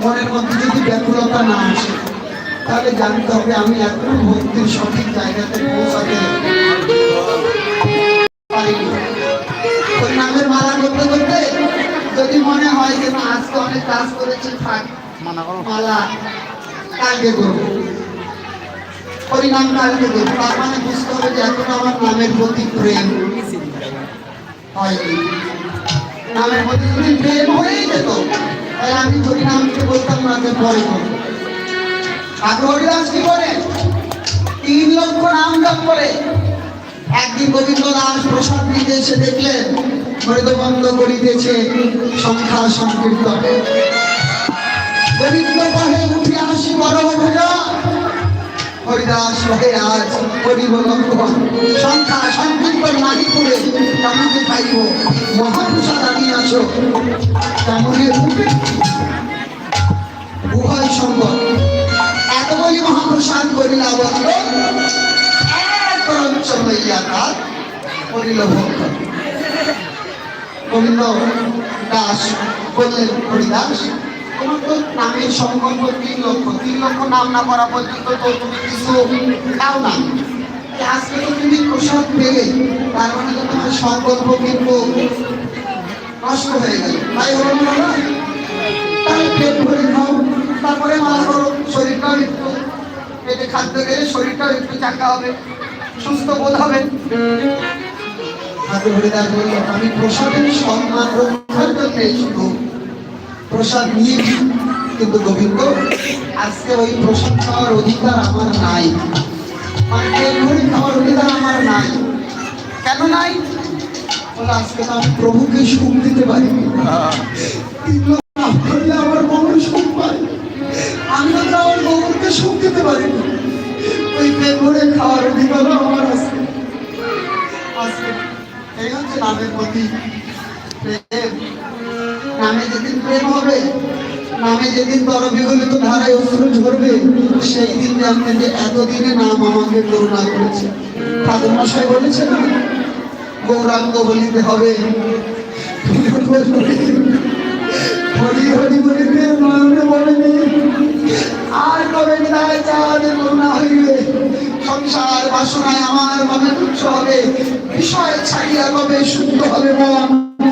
মনের মধ্যে যদি ব্যাকুলতা না আসে, তাহলে জানতে হবে আমি এখনও ভক্তির সঠিক জায়গাতে পৌঁছাতে নামের মালা যদি মনে হয় আজকে অনেক কাজ মালা কালকে তার মানে বুঝতে যে আমার নামের প্রতি প্রেম হয়নি। নামের প্রতি যদি প্রেম হয়েই যেত তাহলে আমি হরিনামকে বলতাম না যে পরে ঠাকুর হরিদাস কি করে তিন লক্ষ নাম জপ করে একদিন গোবিন্দ দাস প্রসাদ নিতে এসে দেখলেন মৃদবন্ধ করিতেছে সংখ্যা সংকীর্তন। গোবিন্দ কহে উঠে আসি বড় ভোজন। হরিদাস হয়ে আজ করিব লক্ষণ সংখ্যা সংকীর্তন নাহি করে কেমনে খাইব। মহাপ্রসাদ আনিয়াছ কেমনে রূপে উভয় সঙ্গত এত বলি মহাপ্রসাদ করিলা কাল করিল হরিদাস নামের সংকল্প তিন লক্ষ তিন লক্ষ নাম না করা পর্যন্ত তো না আজকে তুমি প্রসাদ পেলে তার মানে তো তোমার সংকল্প কিন্তু নষ্ট হয়ে গেল তাই হলো? পেট তারপরে মালা করো শরীরটাও একটু পেটে খাদ্য গেলে শরীরটাও একটু চাকা হবে সুস্থ বোধ হবে আমি প্রসাদের সম্মান রক্ষার জন্য প্রসাদ নিয়ে কিন্তু গোবিন্দ, আজকে ওই প্রসাদ খাওয়ার অধিকার আমার নাই। মানে ভরে খাওয়ার অধিকার আমার নাই। কেন নাই? বলে, আজকে তো আমি প্রভুকে সুখ দিতে পারি। আমার মন সুখ পায়। আমি তো আমার গৌরকে সুখ দিতে পারি ওই পেট ভরে খাওয়ার অধিকার আমার আছে। আজকে এই হচ্ছে নামের প্রতি প্রেম। যেদিন প্রেম হবে, নামে যেদিন তরবিগলিত ধারায় অশ্রু ঝরবে সেই দিন জানবেন যে এতদিনে নাম আমাকে করুণা করেছে। ঠাকুর মশাই বলেছেন, গৌরাঙ্গ বলিতে হবে। হরি হরি বলিতে নয়নে বলেনি? আর কবে বিদায় চাঁদের করুণা হইবে? সংসার বাসনায় আমার মনে তুচ্ছ হবে, বিষয় ছাড়িয়া কবে শুদ্ধ হবে মন?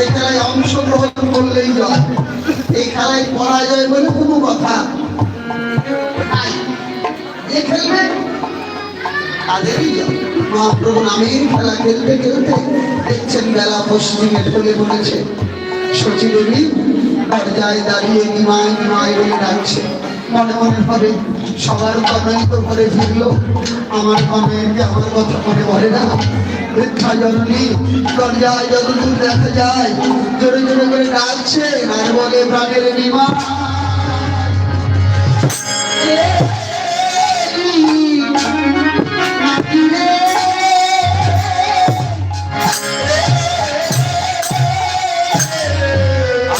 এই খেলায় অংশগ্রহণ করলেই জয়। এই খেলায় পরাজয় বলে কোনো কথা। খেলতে খেলতে দেখছেন বেলা পশ্চিমে ঢলে পড়েছে সচিবনী দরজায় দাঁড়িয়ে নিমায় নিমায় বলে ডাকছে। মনে মনে ভাবে, সবার কথাই করে ফিরলো। আমার কমে আমার কথা মনে পড়ে না। বৃদ্ধা জননী দরজায় যতদূর দেখা যায় জোরে জোরে করে ডাকছে আর বলে প্রাণের নিমা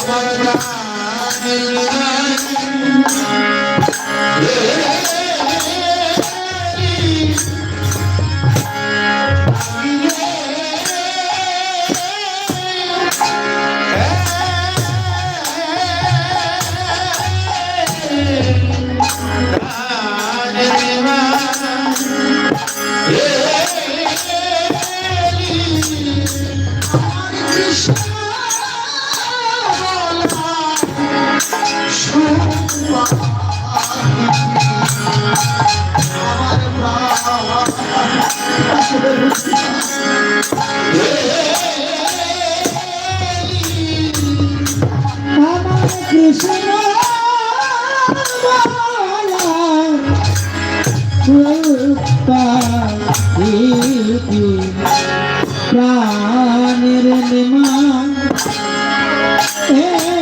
আমার প্রাণের নিমান এ।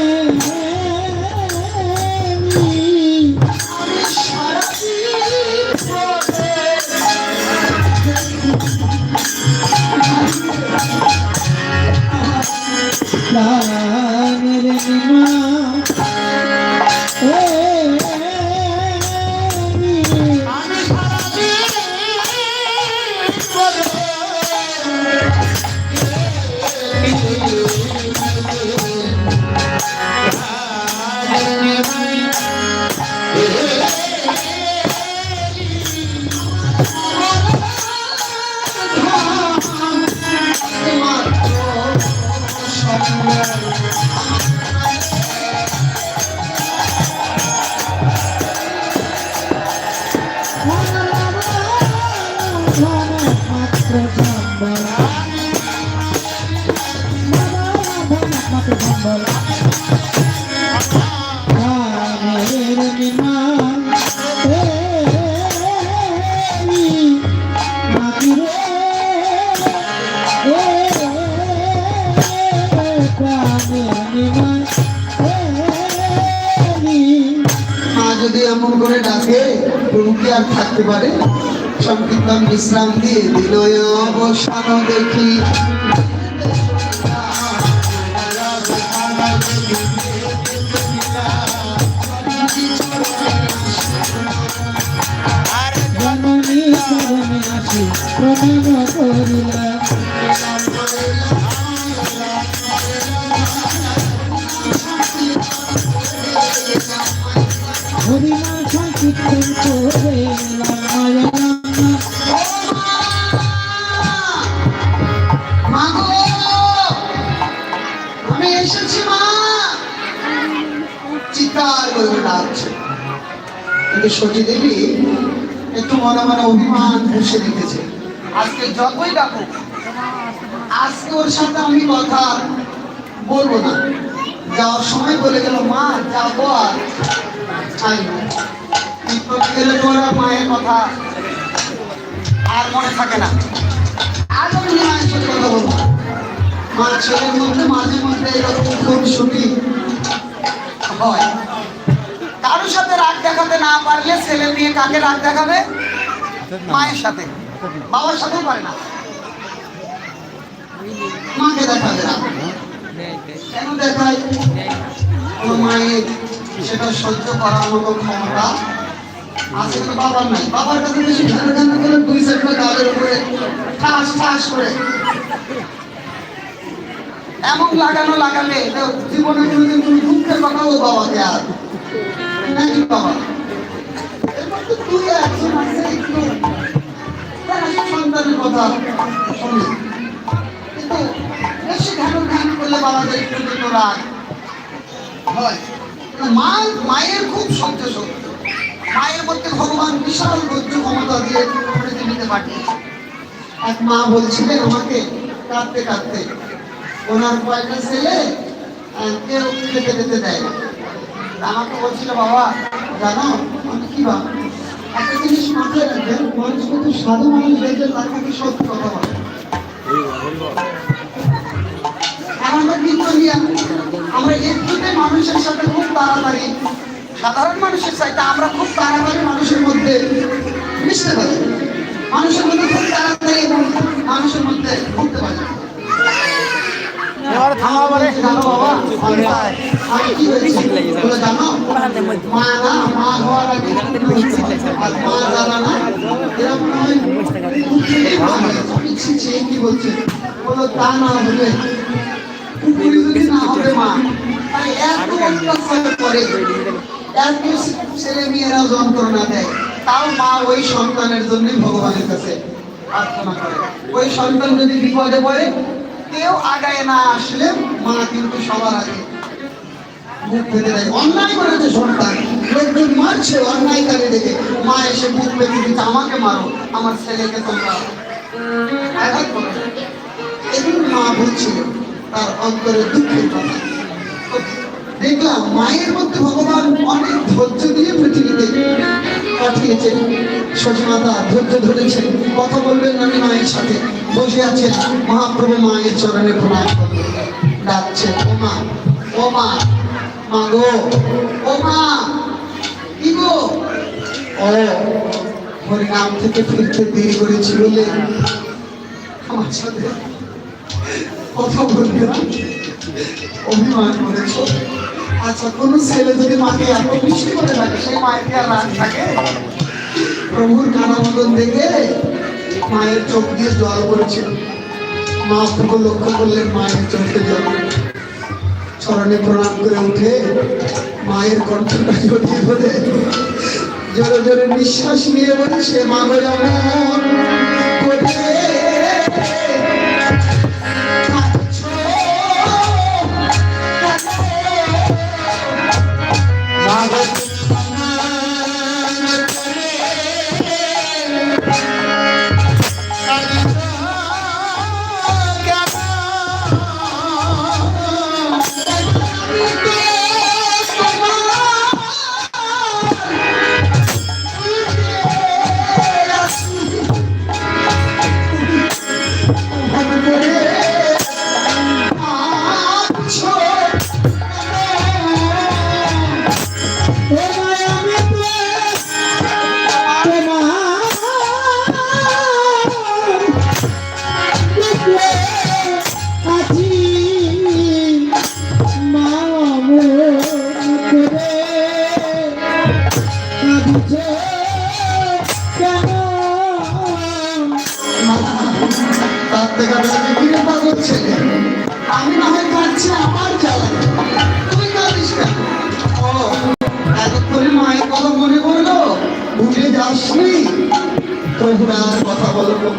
যদি এমন করে ডাকে প্রভু কি আর থাকতে পারে? সংকীর্তন বিশ্রাম দিয়ে দিল। অবসান দেখি প্রণাম করিলাম কিন্তু সতী দেবী একটু মনে মনে অভিমান বসে রেখেছে আজকে যতই ডাকুক, আজকে ওর সাথে আমি কথা বলব না। যাওয়ার সময় বলে গেল, মা, যাব আর আই না। গেলে তো মায়ের কথা আর মনে থাকে না। আজ আমি মায়ের সাথে কথা বলব মা ছেলের মধ্যে মাঝে মধ্যে এরকম খুব ছুটি হয়। কারোর সাথে রাগ দেখাতে না পারলে ছেলে নিয়ে কাকে রাগ দেখাবে? মায়ের সাথে। বাবার সাথেও পারে না। ক্ষমতা কিন্তু বাবার বাবার উপরে করে। এমন লাগানো লাগালে তো জীবনে কোনোদিন তুমি দুঃখের কথাও বাবাকে আর মা মায়ের খুব সহ্য শক্তি মায়ের মধ্যে ভগবান বিশাল ধৈর্য ক্ষমতা দিয়ে পৃথিবীতে পাঠিয়েছে এক মা বলছিলেন, আমাকে কাঁদতে কাঁদতে। ওনার কয়েকটা ছেলে কেউ খেতে যেতে দেয় আমাকে বলছিল, বাবা, জানো কি ভাব একটা জিনিস মাথায় রাখবেন মানুষ কিন্তু সাধু মানুষ হয়েছে তার কাছে সত্যি কথা বলে। আমরা মানুষের সাথে খুব তাড়াতাড়ি, সাধারণ মানুষের আমরা খুব মানুষের মধ্যে পারি। মানুষের মধ্যে খুব তাড়াতাড়ি মানুষের মধ্যে ঢুকতে পারি। এবারে থামা বলে তা না হলে কুকুরি যদি না হবে মা। তাই ছেলে মেয়েরা যন্ত্রণা দেয় তাও মা ওই সন্তানের জন্য ভগবানের কাছে প্রার্থনা করে ওই সন্তান যদি বিপদে পড়ে কেউ আগায় না আসলে মা কিন্তু সবার আগে মুখ ফেলে দেয়। অন্যায় করেছে সন্তান লোকজন মারছে অন্যায়কারী দেখে। মা এসে বুক পেতে দিতে আমাকে মারো, আমার ছেলেকে তোমরা আঘাত করো। এদিন মা বলছিল তার অন্তরে দুঃখের কথা। দেখলাম মায়ের মধ্যে ভগবান অনেক ধৈর্য দিয়ে পৃথিবীতে পাঠিয়েছেন। সচিমাতা ধৈর্য ধরেছেন। কথা বলবেন আমি মায়ের সাথে। বসে আছেন মহাপ্রভু মায়ের চরণে প্রণাম ডাকছেন ও মা ও মা মা গো ও মা কি গো? ও, হরিনাম থেকে ফিরতে দেরি করেছি বলে আমার সাথে কথা বলবে অভিমান করেছ। আচ্ছা কোন ছেলে যদি মাকে এত মিষ্টি করে থাকে, সেই মায়ের কি আর রাগ থাকে? প্রভুর কানামদন দেখে মায়ের চোখ দিয়ে জল পড়েছে। মা প্রভু লক্ষ্য করলেন, মায়ের চোখে জল। চরণে প্রণাম করে উঠে মায়ের কণ্ঠটা জড়িয়ে ধরে, জোরে জোরে নিঃশ্বাস নিয়ে বলছে মা গো যেমন করে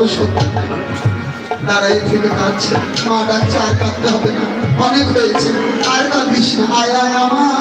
সত্যি দাঁড়াই থেকে কাঁদছে। মা হবে না। অনেক হয়েছে। আর কাঁদিস আয় আমার।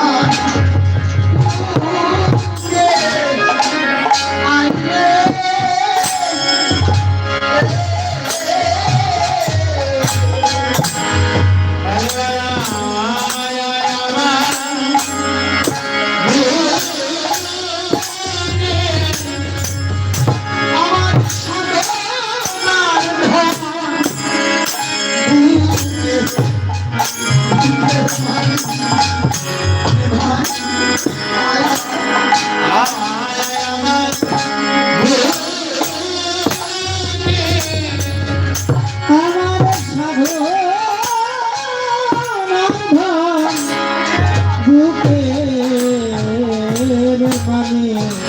বুকের মানে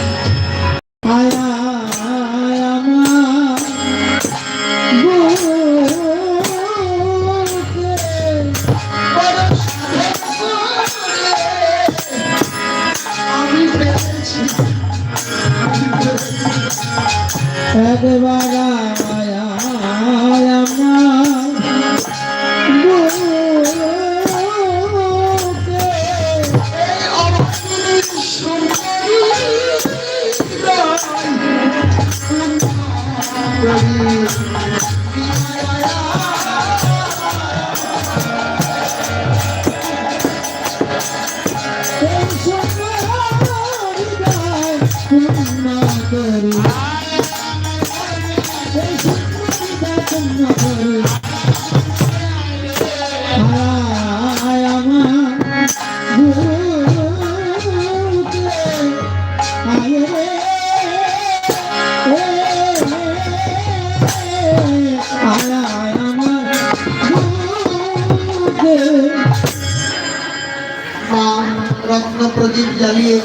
প্রদীপ জ্বালিয়ে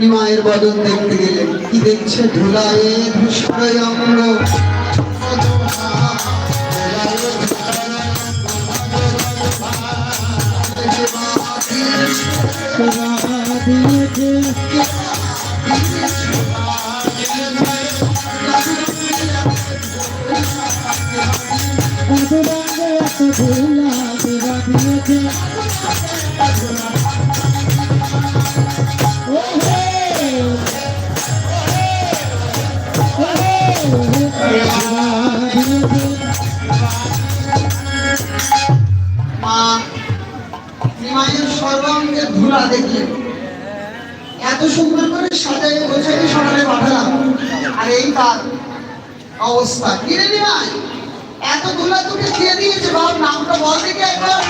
নিমায়ের বদন দেখতে গেলেন। কি দেখছে ধুলায়ে ধূসরয় অঙ্গ Oh, hey! ধুলা দেখলে। এত সুন্দর করে সাজাই গোছাই সকালে পাঠালাম। আর এই তার অবস্থা। কি রে নিমাই এত ধুলা তোকে দিয়ে দিয়েছে বাপ, নামটা বল দেখি একবার।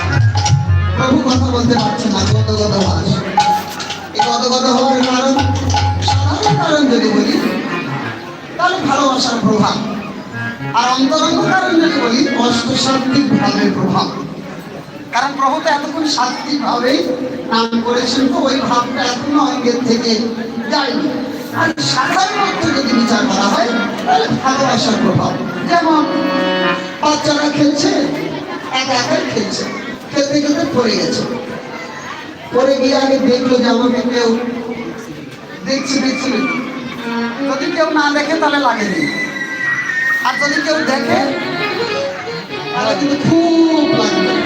প্রভু কথা বলতে পারছে না গত গত ভাস এই গত গত হওয়ার কারণ? সাধারণ কারণ যদি বলি, তাহলে ভালোবাসার প্রভাব। আর অন্তরঙ্গ কারণ যদি বলি অষ্টসাত্বিক ভাবের প্রভাব। কারণ প্রভু তো এতক্ষণ সাত্বিক ভাবেই নাম করেছেন তো ওই ভাবটা এখনও অঙ্গের থেকে যায়নি। আর সাধারণ অর্থে যদি বিচার করা হয়, তাহলে ভালোবাসার প্রভাব। যেমন, বাচ্চারা খেলছে, একা একা খেলছে। খেলতে খেলতে পড়ে গেছে। পরে গিয়ে আগে দেখল যে আমাকে কেউ দেখছে দেখছে। যদি কেউ না দেখে, তাহলে লাগেনি। আর যদি কেউ দেখে, তাহলে কিন্তু খুব লাগবে।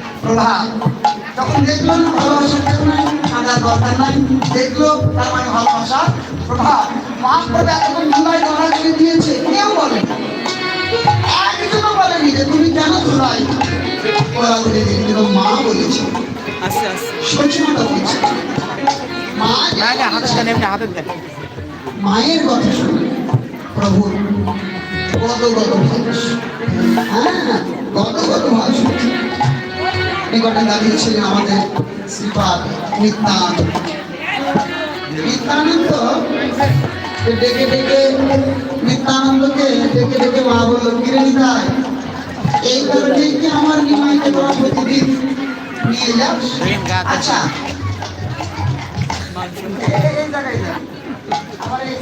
প্রভাব। যখন দেখল না ভালোবাসার নাই, দেখল তার মানে ভালোবাসার প্রভাব। মহাপ্রভু এতক্ষণ ধুলাই দৌড়াদৌড়ি দিয়েছে, কেউ বলে বলেনি যে তুমি কেন দৌড়াদৌড়ি দিয়েছে, কিন্তু মা বলেছে সচিবতা বলছে মায়ের কথা শুনে প্রভু গত গত ভাস হ্যাঁ গত গত ভাস নিকটে দাঁড়িয়েছিলেন আমাদের শ্রীপাদ নিত্যান নিত্যানন্দ? ডেকে ডেকে নিত্যানন্দকে ডেকে ডেকে মা বলল কিরে নিতাই এই কারণে কি আমার নিমাইকে তোরা প্রতিদিন নিয়ে যাস? আচ্ছা এই- এই জায়গায় যা। আমার এই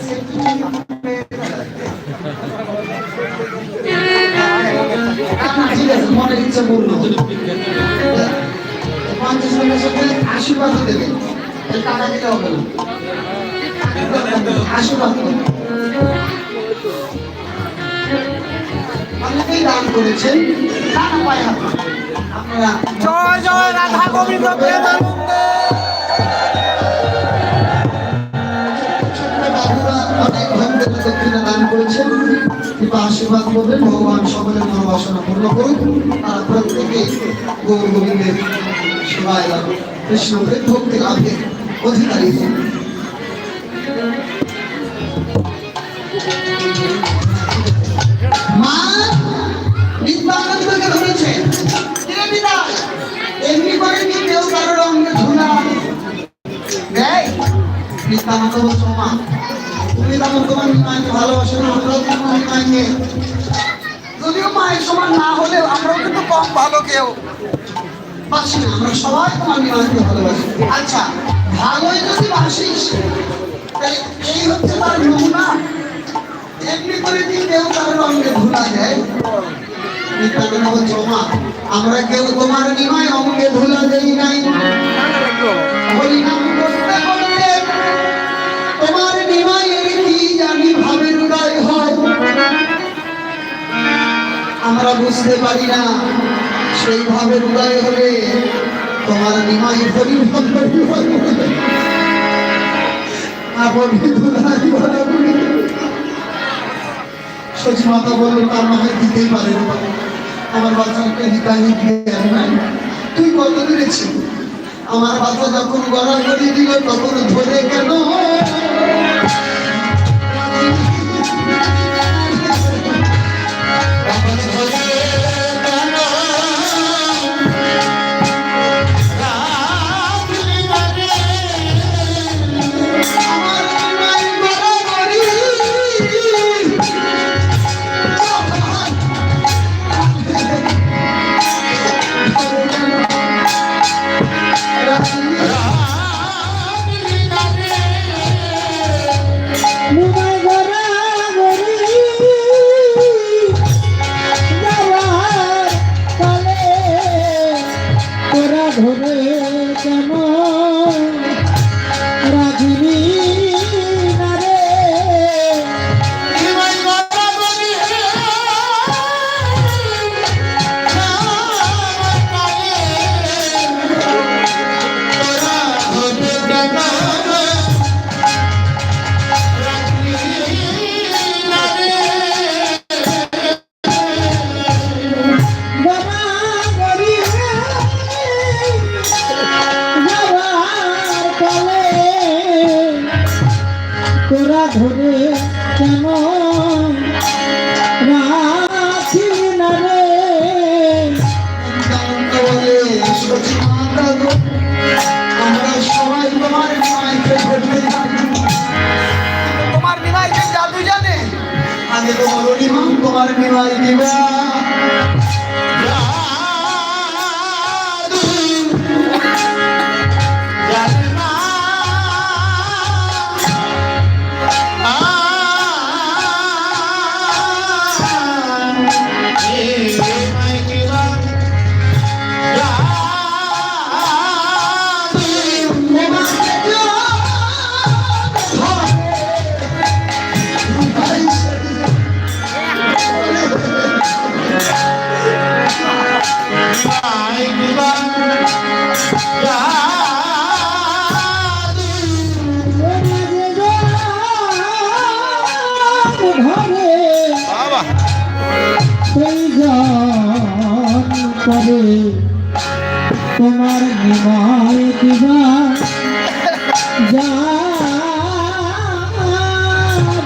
ঠিক আছে মনের ইচ্ছা বলল আশীর্বাদ আশীর্বাদ অনেকেই দান করেছেন জয় জয় রাধা গোবিন্দ প্রেমানন্দে দক্ষিণা দান করেছেন। কৃপা আশীর্বাদ করবেন। ভগবান সকলের মনোবাসনা পূর্ণ করুন। তারা প্রত্যেকে গৌর গোবিন্দের সেবায় লাভ কৃষ্ণ প্রেম, ভক্তি, লাভের অধিকারী। হন। নিত্যানন্দকে ধরেছে? এমনি করে কি কেউ কারোর অঙ্গে ধুলা দেয় নিত্যানন্দ বলছো মা তোমার মাকে আমরাও তোমার মাকে যদিও মায়ের সমান না হলেও আমরাও কিন্তু কম ভালো কেউ। বাসি না আমরা সবাই তোমার মাকে ভালোবাসি। আচ্ছা ভালোই যদি বাসিস তাহলে এই হচ্ছে তার নমুনা। এমনি করে কি কেউ তার রঙে মা আমরা কেউ তোমার নিমায় অঙ্গে ধুলা দেই নাই। জানি হয়। আমরা বুঝতে পারি না, সেই ভাবের উদয় হলে তোমার নিমাই পরিবার সচি মাতা বলল তার মাকে দিতেই পারে আমার বাচ্চাকে হিতাহি দিয়ে নাই। তুই কত দূরেছি আমার বাচ্চা যখন গড়া গড়ি দিল, তখন ধরে কেন?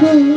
যাব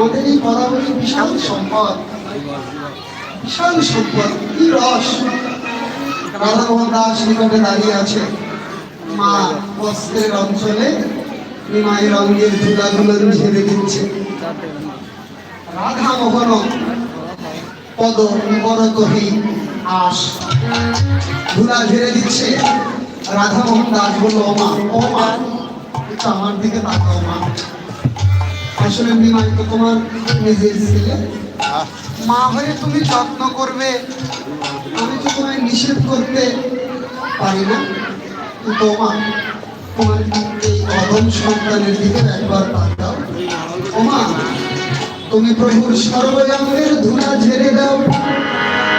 আমাদের এই পদাবলী বিশাল সম্পদ। বিশাল সম্পদ, কি রস। রাধামোহন দাস নিকটে দাঁড়িয়ে আছে। মা বস্ত্রের অঞ্চলে নিমাই রঙের ধুলাগুলো ঝেড়ে দিচ্ছে রাধা মোহন, পদ পরতহি আস। ধুলা ঝেড়ে দিচ্ছে। রাধা মোহন দাস বলল, ও মা আমার দিকে তাকাও মা। আসলে নিমাই তো তোমার নিজের ছেলে। মা হয়ে তুমি যত্ন করবে আমি তো তোমায় নিষেধ করতে পারি না মা তোমার এই অদম সন্তানের দিকে একবার তাকাও ও মা তুমি প্রভুর সর্বজঙ্গের ধুলা ঝেড়ে দাও।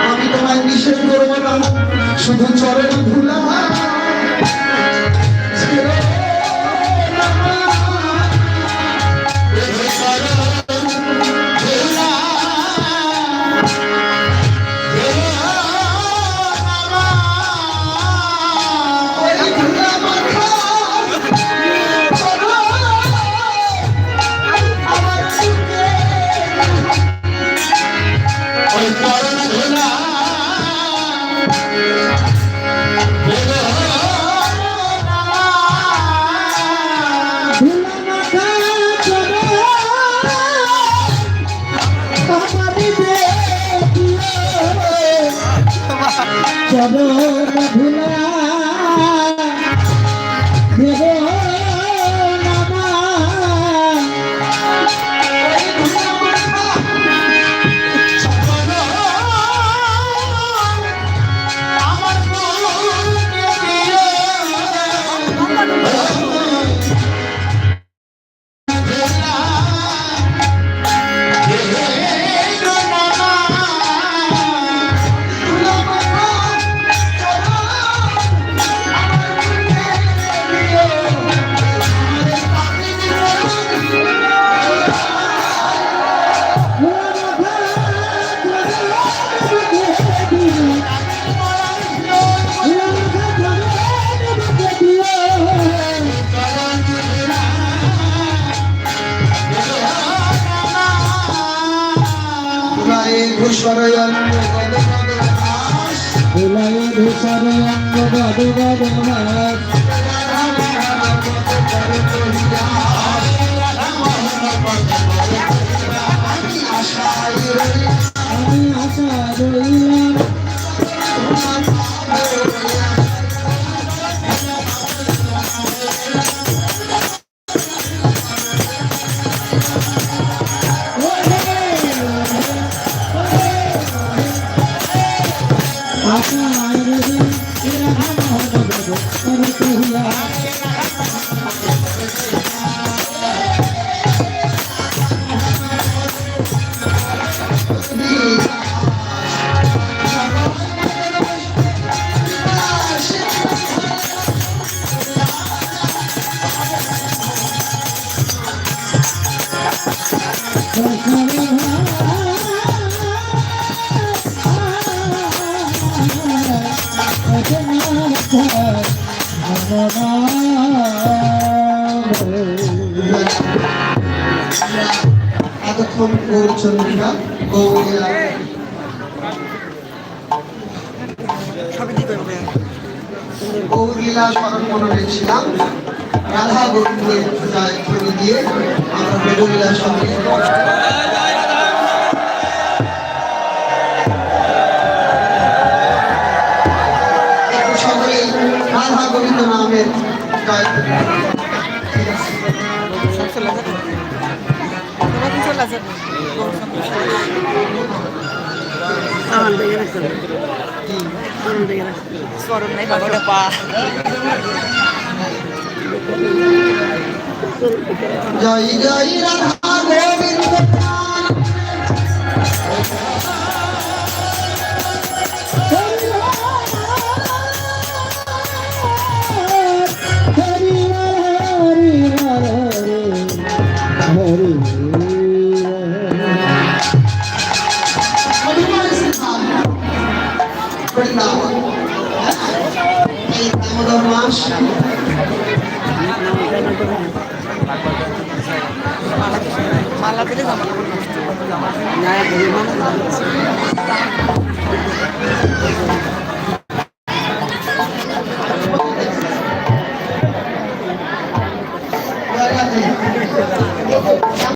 আমি তোমায় নিষেধ করব না শুধু চরণ ধুলা। I'm not sure. এতক্ষণ গৌরচন্দ্রিকা গৌরিয়া গৌরলীলা স্মরণ মনে ছিলাম রাধা গোবিন্দের পূজায় ছবি দিয়ে আমরা বেদলীলা সঙ্গে সকলেই রাধা গোবিন্দ নামের জয় স্মরণ নাই বাবাটা পা। জয় জয় রাধা গোবিন্দ দিলে জামা কাপড় নষ্ট।